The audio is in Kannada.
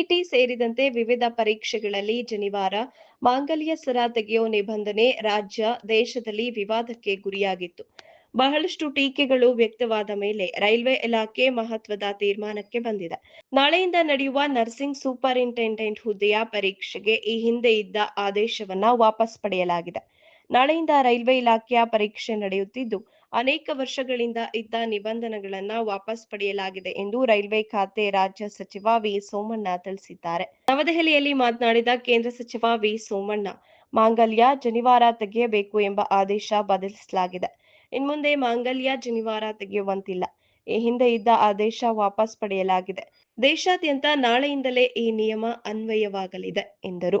ಸಿಇಟಿ ಸೇರಿದಂತೆ ವಿವಿಧ ಪರೀಕ್ಷೆಗಳಲ್ಲಿ ಜನಿವಾರ ಮಾಂಗಲ್ಯ ಸರ ತೆಗೆಯೋ ನಿಬಂಧನೆ ರಾಜ್ಯ, ದೇಶದಲ್ಲಿ ವಿವಾದಕ್ಕೆ ಗುರಿಯಾಗಿತ್ತು. ಬಹಳಷ್ಟು ಟೀಕೆಗಳು ವ್ಯಕ್ತವಾದ ಮೇಲೆ ರೈಲ್ವೆ ಇಲಾಖೆ ಮಹತ್ವದ ತೀರ್ಮಾನಕ್ಕೆ ಬಂದಿದೆ. ನಾಳೆಯಿಂದ ನಡೆಯುವ ನರ್ಸಿಂಗ್ ಸೂಪರಿಂಟೆಂಡೆಂಟ್ ಹುದ್ದೆಯ ಪರೀಕ್ಷೆಗೆ ಈ ಹಿಂದೆ ಇದ್ದ ಆದೇಶವನ್ನ ವಾಪಸ್ ಪಡೆಯಲಾಗಿದೆ. ನಾಳೆಯಿಂದ ರೈಲ್ವೆ ಇಲಾಖೆಯ ಪರೀಕ್ಷೆ ನಡೆಯುತ್ತಿದ್ದು, ಅನೇಕ ವರ್ಷಗಳಿಂದ ಇದ್ದ ನಿಬಂಧನೆಗಳನ್ನ ವಾಪಸ್ ಪಡೆಯಲಾಗಿದೆ ಎಂದು ರೈಲ್ವೆ ಖಾತೆ ರಾಜ್ಯ ಸಚಿವ ವಿ. ಸೋಮಣ್ಣ ತಿಳಿಸಿದ್ದಾರೆ. ನವದೆಹಲಿಯಲ್ಲಿ ಮಾತನಾಡಿದ ಕೇಂದ್ರ ಸಚಿವ ವಿ. ಸೋಮಣ್ಣ, ಮಾಂಗಲ್ಯ ಜನಿವಾರ ತೆಗೆಯಬೇಕು ಎಂಬ ಆದೇಶ ಬದಲಿಸಲಾಗಿದೆ. ಇನ್ಮುಂದೆ ಮಾಂಗಲ್ಯ ಜನಿವಾರ ತೆಗೆಯುವಂತಿಲ್ಲ. ಈ ಹಿಂದೆ ಇದ್ದ ಆದೇಶ ವಾಪಸ್ ಪಡೆಯಲಾಗಿದೆ. ದೇಶಾದ್ಯಂತ ನಾಳೆಯಿಂದಲೇ ಈ ನಿಯಮ ಅನ್ವಯವಾಗಲಿದೆ, ಎಂದರು.